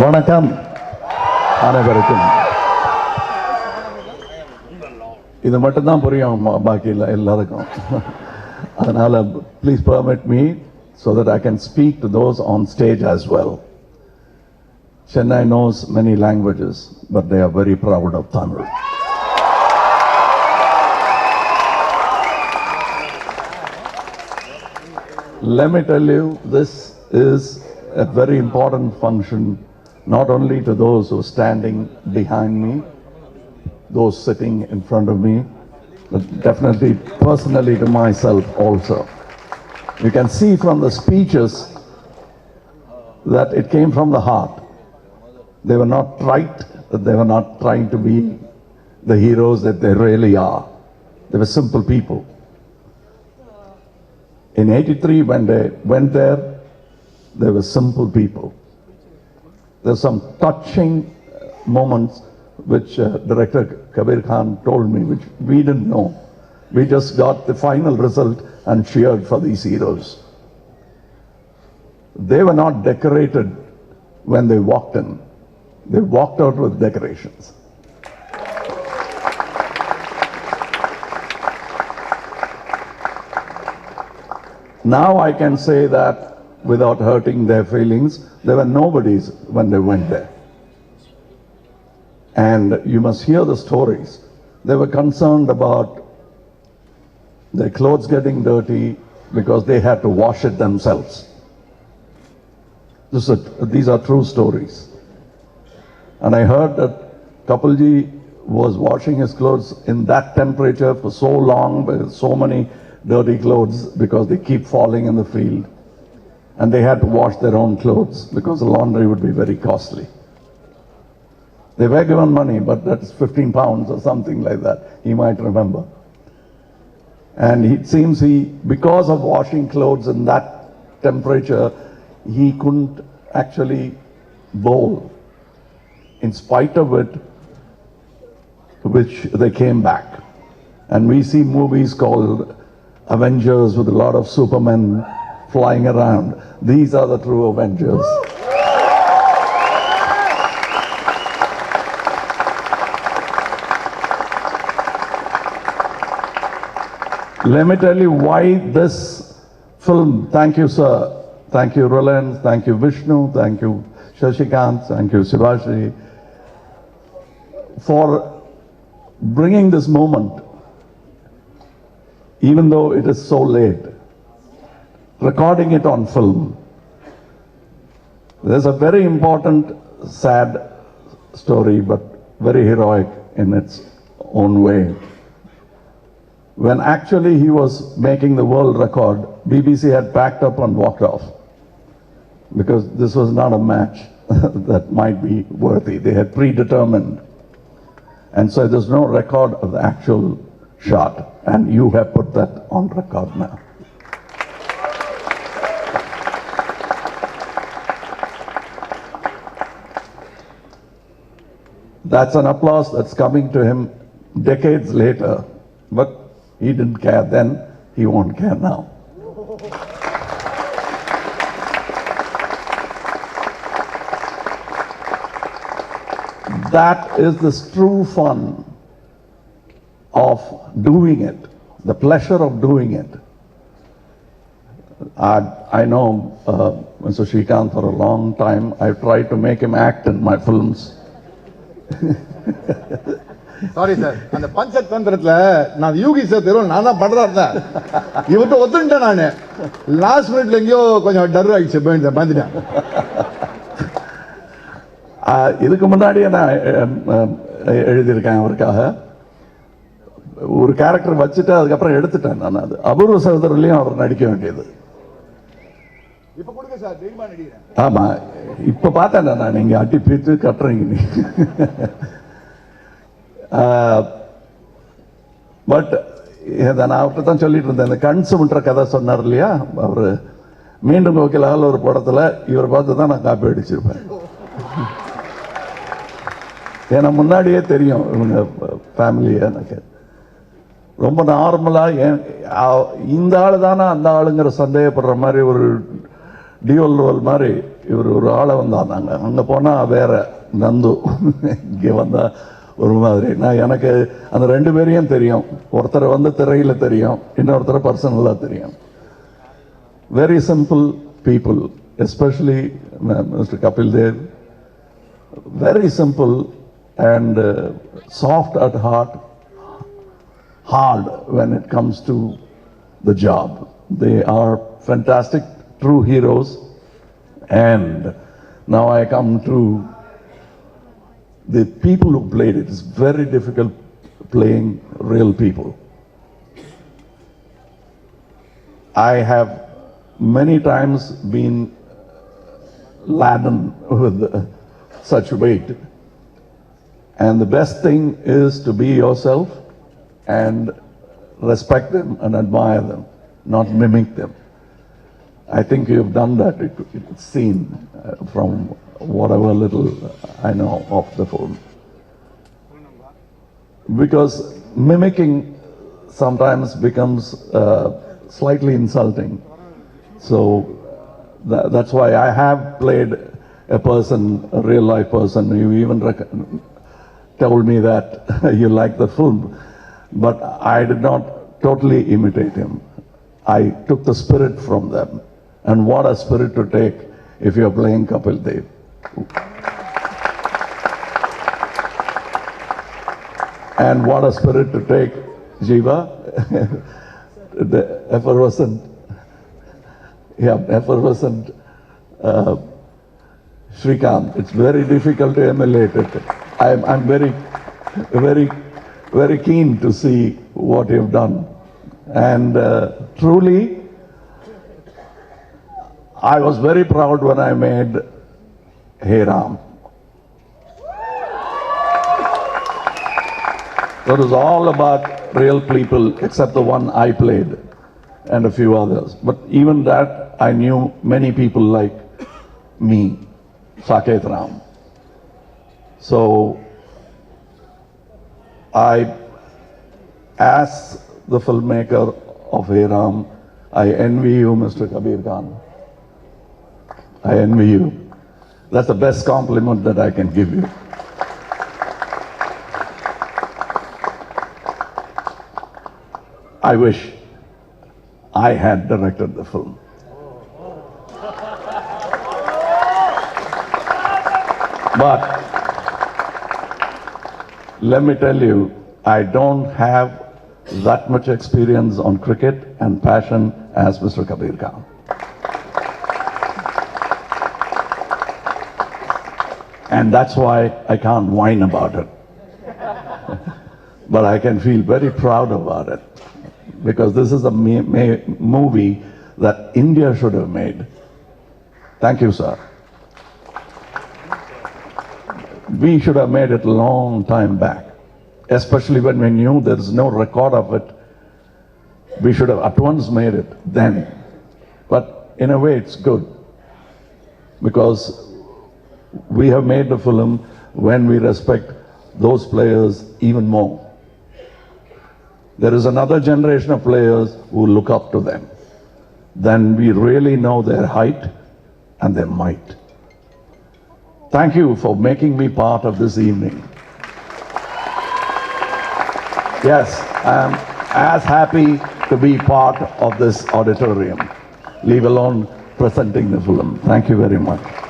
வணக்கம். அனைவருக்கும். இது மட்டும்தான் புரியும் பாக்கி எல்லாருக்கும். அதனால please permit me so that I can speak to those on stage as well Chennai knows many languages but they are very proud of Tamil limit me this is this very a function not only to those who are standing behind me, those sitting in front of me, but definitely personally to myself also. You can see from the speeches that it came from the heart. They were not trite, they were not trying to be the heroes that they really are. They were simple people. In 83, when they went there, they were simple people. There's some touching uh, moments which uh, Director Kabir Khan told me, which we didn't know. We just got the final result and cheered for these heroes. They were not decorated when they walked in. They walked out with decorations. Now I can say that without hurting their feelings, they were nobodies when they went there. And you must hear the stories. They were concerned about their clothes getting dirty because they had to wash it themselves. This is, these are true stories. And I heard that Kapilji was washing his clothes in that temperature for so long with so many dirty clothes because they keep falling in the field. And they had to wash their own clothes because the laundry would be very costly. They were given money, but that's 15 pounds or something like that. He might remember. And it seems he, because of washing clothes in that temperature, he couldn't actually bowl. In spite of it, which they came back. And we see movies called Avengers with a lot of supermen flying around. These are the true Avengers. Let me tell you why this film, thank you, sir. Thank you, Roland. Thank you, Vishnu. Thank you, Shashikant. Thank you, Shivaji, for bringing this moment, even though it is so late, recording it on film. There's a very important, sad story, but very heroic in its own way. When actually he was making the world record, BBC had packed up and walked off because this was not a match that might be worthy. They had predetermined. And so there's no record of the actual shot, and you have put that on record now. That's an applause that's coming to him decades later, but he didn't care then, he won't care now. That is the true fun of doing it, the pleasure of doing it. I, I know uh, Mr. Srikanth for a long time. I've tried to make him act in my films. Sorry sir அந்த பஞ்சதந்திரத்துல நான் Yuki sir தெரியும் நான் தான் படுறா இருந்தேன். இவர்கிட்ட ஒத்துட்டேன் நான். லாஸ்ட் மினிட்ல எங்கேயோ கொஞ்சம் டர் ஆகிடுச்சு பயந்துட்டேன். இதுக்கு முன்னாடியே நான் எழுதியிருக்கேன் அவருக்காக. ஒரு கேரக்டர் வச்சுட்டு அதுக்கப்புறம் எடுத்துட்டேன் நான் அது. அபூர்வ சகோதரர்லையும் அவர் நடிக்க வேண்டியது. ஆமாம் இப்போ ஆமா இப்ப பார்த்தேன் நான் நீங்க அட்டி பிரித்து கட்டுறீங்க. நீ பட் இதை நான் அவர்கிட்ட தான் சொல்லிட்டு இருந்தேன். இந்த கண் கதை சொன்னார் இல்லையா அவரு. மீண்டும் கோக்கிலால் ஒரு படத்தில் இவர் பார்த்து தான் நான் காப்பி அடிச்சிருப்பேன். ஏன்னா முன்னாடியே தெரியும் இவங்க ஃபேமிலியை எனக்கு. ரொம்ப நார்மலாக ஏன் இந்த ஆள் தானே அந்த ஆளுங்கிற சந்தேகப்படுற மாதிரி ஒரு டிஎல்ஓல் மாதிரி இவர் ஒரு ஆளை வந்தால் நாங்கள் அங்கே போனால் வேறு நந்து இங்கே வந்தால் ஒரு மாதிரி. நான் எனக்கு அந்த ரெண்டு பேரையும் தெரியும். ஒருத்தரை வந்து திரையில் தெரியும். இன்னொருத்தரை பர்சனலாக தெரியும். Very simple people especially Mr Kapil Dev very simple and soft at heart heart when it comes to the job they are fantastic true heroes. And now I come to the people who played it. It's very difficult playing real people. I have many times been laden with such weight. And the best thing is to be yourself and respect them and admire them, not mimic them. I think you've done that. It, it's seen uh, from whatever little I know of the film. Because mimicking sometimes becomes uh, slightly insulting. So tha- that's why I have played a person, a real life person. You even told me that you like the film, but I did not totally imitate him. I took the spirit from them. And what a spirit to take if you're playing Kapil Dev. And what a spirit to take Jiva, the effervescent yeah, effervescent uh, Srikant. It's very difficult to emulate it. I'm, I'm very, very, very keen to see what you've done. And uh, truly, I was very proud when I made Hey Ram. It was all about real people except the one I played and a few others. But even that, I knew many people like me, Saket Ram. So I asked the filmmaker of Hey Ram, I envy you, Mr. Kabir Khan. I envy you. That's the best compliment that I can give you. I wish I had directed the film. But let me tell you, I don't have that much experience on cricket and passion as Mr. Kabir Khan. And that's why I can't whine about it. but I can feel very proud about it because this is a movie that India should have made. Thank you, sir. We should have made it a long time back, especially when we knew there is no record of it. We should have at once made it then. But in a way, it's good because we have made the film when we respect those players even more. There is another generation of players who look up to them. Then we really know their height and their might. Thank you for making me part of this evening. Yes, I'm as happy to be part of this auditorium, leave alone presenting the film. Thank you very much.